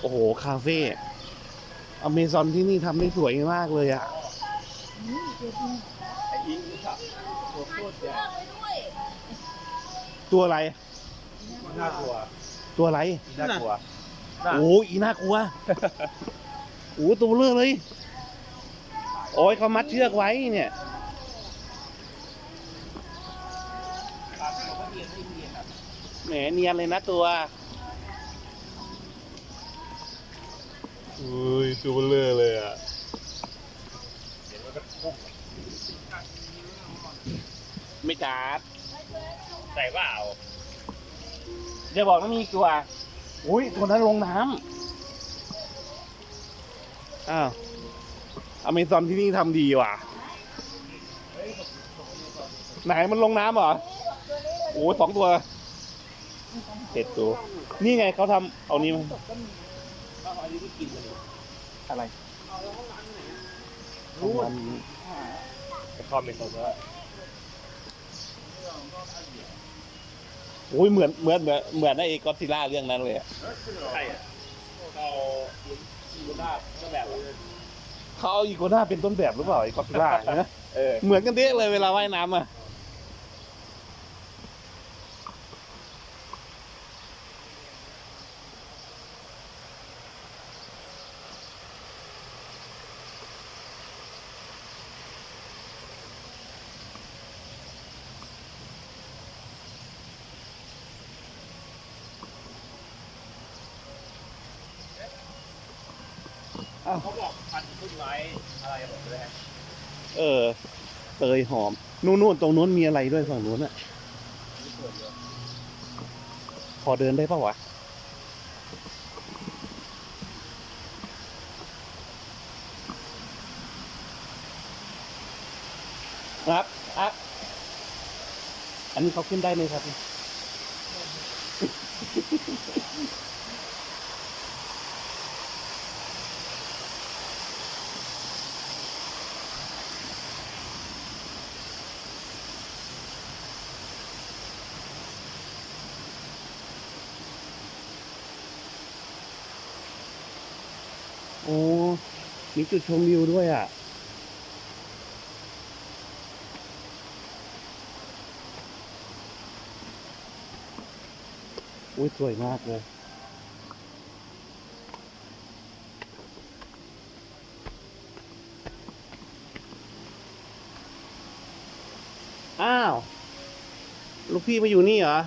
โอ้โห คาเฟ่อเมซอนที่นี่ทำได้สวยมากเลยอะไอ้อิงครับตัวโคตรใหญ่ตัวอะไร น่ากลัว ตัวอะไร น่ากลัวน่ะโอ้ยอีน่ากลัว โอ้ตัวเบลือเลย โอ้ยเขามัดเชือกไว้เนี่ยแหมเนียนเลยนะตัว อุ้ยตัวเบลือเลยอะเห็นว่าก็พุ่งไม่จัดใส่เปล่าเดี๋ยวบอกว่ามีอีกตัว อุ้ยตัวนั้นลงน้ำอ้าวอเมซอนที่นี่ทำดีว่ะ ไหนมันลงน้ำเหรอ โอ้ยสองตัวเจ็ดตัว นี่ไงเขาทำเอานี้มาเอาอันนี้ที่กินเลยอะไรรู้ไอ้คอมเป็นตัวแล้วโอ้ยเหมือนเหมือนเหมือนเหมือนไอ้ก็อดซิลล่าเรื่องนั้นเลยอะใช่อะเราอีโกน่าก็แบบเขาเอาอีโกน่าเป็นต้นแบบหรือเปล่าไอ้ก็อดซิลล่านะเออเหมือนกันเด๊ะเลยเวลาว่ายน้ำอะ เขาบอกพันต้นไม้อะไรหมดเลยฮะเออเตยหอม นู่นนู่นตรงนู้นมีอะไรด้วยฝั่งนู้นอะพอเดินได้ปะวะครับครับอันนี้เขาขึ้นได้ไหมครับ โอ้มีจุดชมวิวด้วยอะ อุ้ยสวยมากเลยอ้าว ลูกพี่มาอยู่นี่เหรอ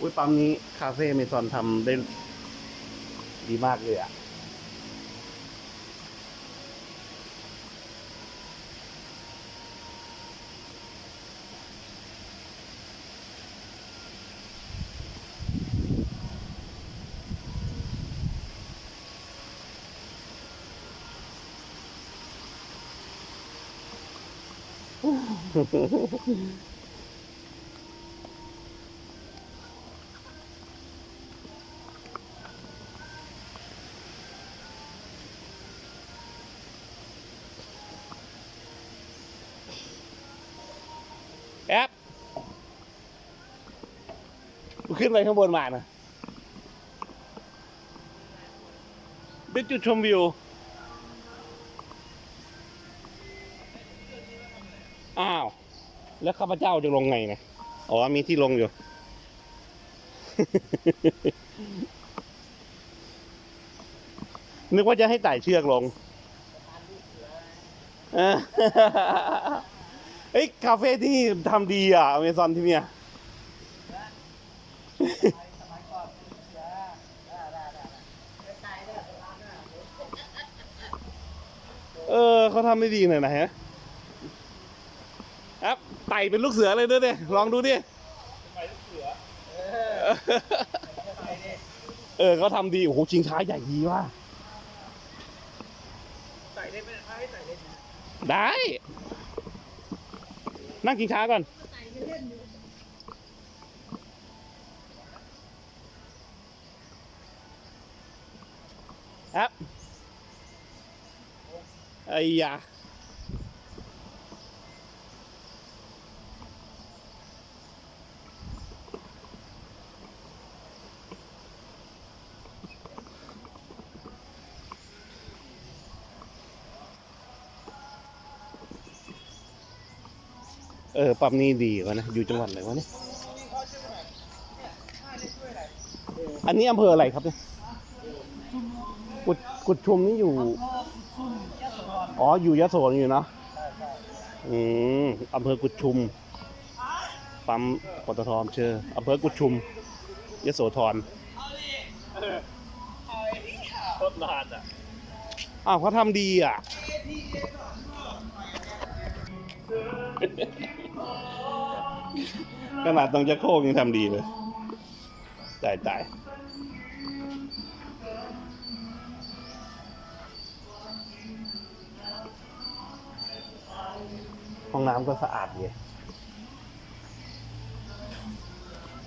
อุ้ยปั๊มนี้คาเฟ่เมซอนทำได้ดีมากเลยอะ แอปขึ้นไปข้างบนมานะเป็นจุดชมวิวอ้าว แล้วข้าพเจ้าจะลงไงนะอ๋อ มีที่ลงอยู่ นึกว่าจะให้ไต่เชือกลงออ เฮ้ยคาเฟ่ที่นี่ทำดีอะอเมซอนที่เนี่ยเออเขาทำได้ดีหน่อยนะฮะครับไต่เป็นลูกเสือเลยด้วยดิลองดูดิไปลูกเสือเออเขาทำดี โอ้โห ชิงช้าใหญ่ดีว่ะใส่ได้ไหมถ้าให้ใส่ได้ไหมได้ นั่งชิงช้าก่อนครับไอ้ยา เออปั๊มนี้ดีกว่านะอยู่จังหวัดอะไรวะเนี่ยอันนี้อำเภออะไรครับเนี่ยกุดกุดชุมนี่อยู่ อ๋ออยู่ยะโสอยู่เนาะอืมอำเภอกุดชุมปั๊มปตทอำเชออำเภอกุดชุมยโสธรโคตรนานอะอ้าวเขาทำดีอะ ขนาดตรงจะโคกยังทำดีเลยตายตายห้องน้ำก็สะอาดดี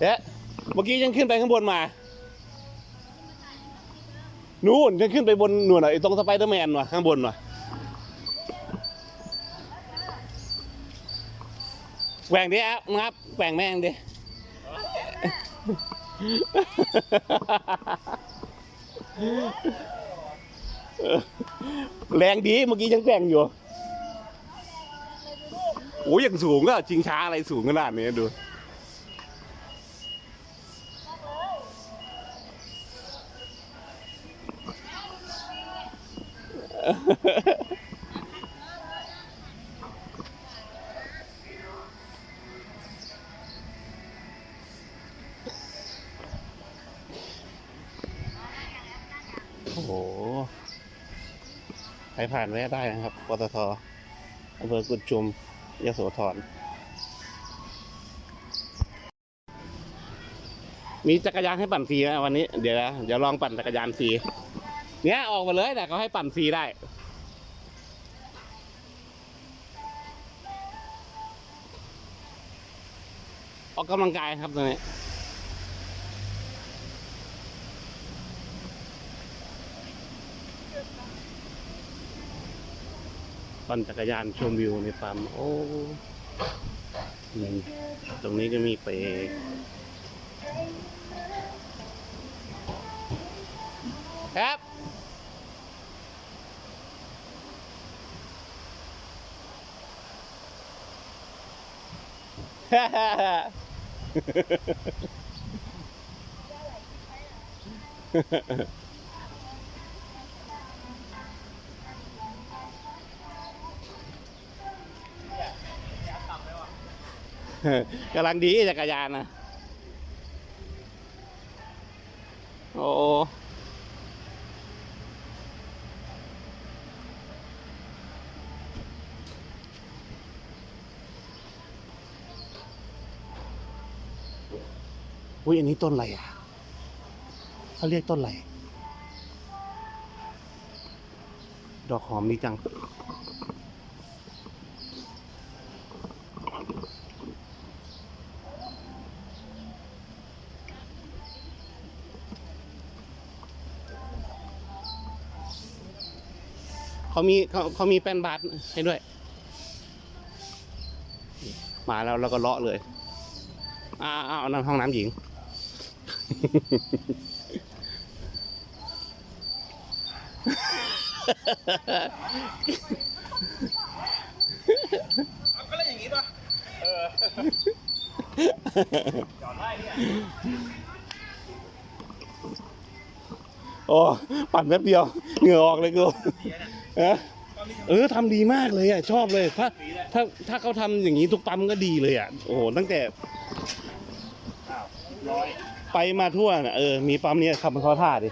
เอ๊ะเมื่อกี้ยังขึ้นไปข้างบนมา นู่นจะขึ้นไปบนนู่นน่ะไอ้ตรงสไปเดอร์แมนว่ะข้างบนว่ะ แหว่งดิอะงับแหว่งแม่งดิ แรงดีเมื่อกี้ยังแกว่งอยู่ โอ้ยยังสูงอะชิงช้าอะไรสูงขนาดนี้ดูโครผ่านแวะได้นะครับปตทอำเภอกุดชุมยโสธร มีจักรยานให้ปั่นฟรีนะวันนี้ เดี๋ยวนะเดี๋ยวลองปั่นจักรยานฟรี เนี้ยออกมาเลยแต่เขาให้ปั่นฟรีได้ ออกกำลังกายครับตรงนี้ ปั่นจักรยานชมวิวในปั๊มโอ้ตรงนี้ก็มีเปรย์ครับ ฮ่า กำลังดีจักรยานนะโอ้อุ้ยอันนี้ต้นอะไรอะเขาเรียกต้นอะไร ดอกหอมนี่จัง เขามีเขาเขามีแป้นบาสให้ด้วย มาแล้วเราก็เลาะเลยอ่าเอานั่นห้องน้ำหญิง เอาก็เล่นอย่างนี้ป่ะ เออ จอดได้เนี่ยโอ้ ปั่นแป๊บเดียว เหงื่อออกเลยกู ดีนะฮะตอนนี้ เออทำดีมากเลยอะชอบเลย ถ้าถ้าถ้าเขาทำอย่างนี้ทุกปั๊มก็ดีเลยอะโอ้โหตั้งแต่ไปมาทั่วน่ะเออมีปั๊มเนี้ยขับมาเข้าท่าดิ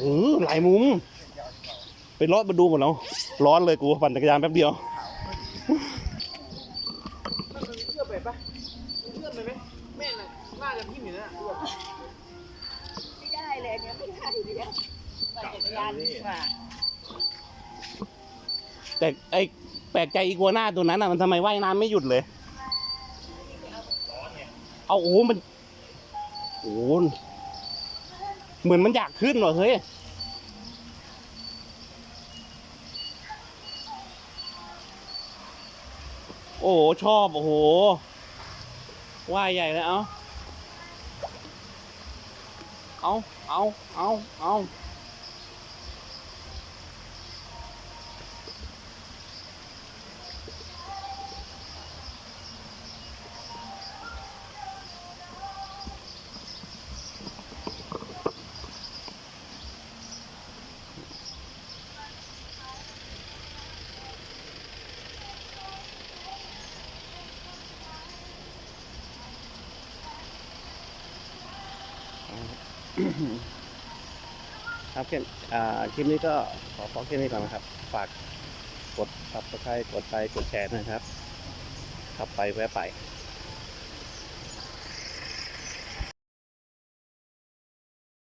เออหลายมุม ไปเลาะมาดูหมดแล้วร้อนเลยกูปั่นจักรยานแป๊บเดียวมันมีเชื่อมไปปะมีเชื่อมไปไหน่ะน่าจะพิมพ์อไม่ได้เลยเนี้ยไม่ได้เลย ปั่นจักรยานดีกว่าแต่ไอแปลกใจอีกัวหน้าตัวนั้นอะมันทำไมว่ายน้ำไม่หยุดเลย เอาโอ้โหมันโอ้โหเหมือนมันอยากขึ้นว่ะเฮ้ยโอ้โหชอบโอ้โหว่ายใหญ่เลยเอาเอาเอาเอาเอา ครับแค่อ่าคลิปนี้ก็ขอขอแค่นี้ก่อนนะครับ ฝากกดซับสไครต์กดไลค์กดแชร์นะครับ ขับไปแวะไป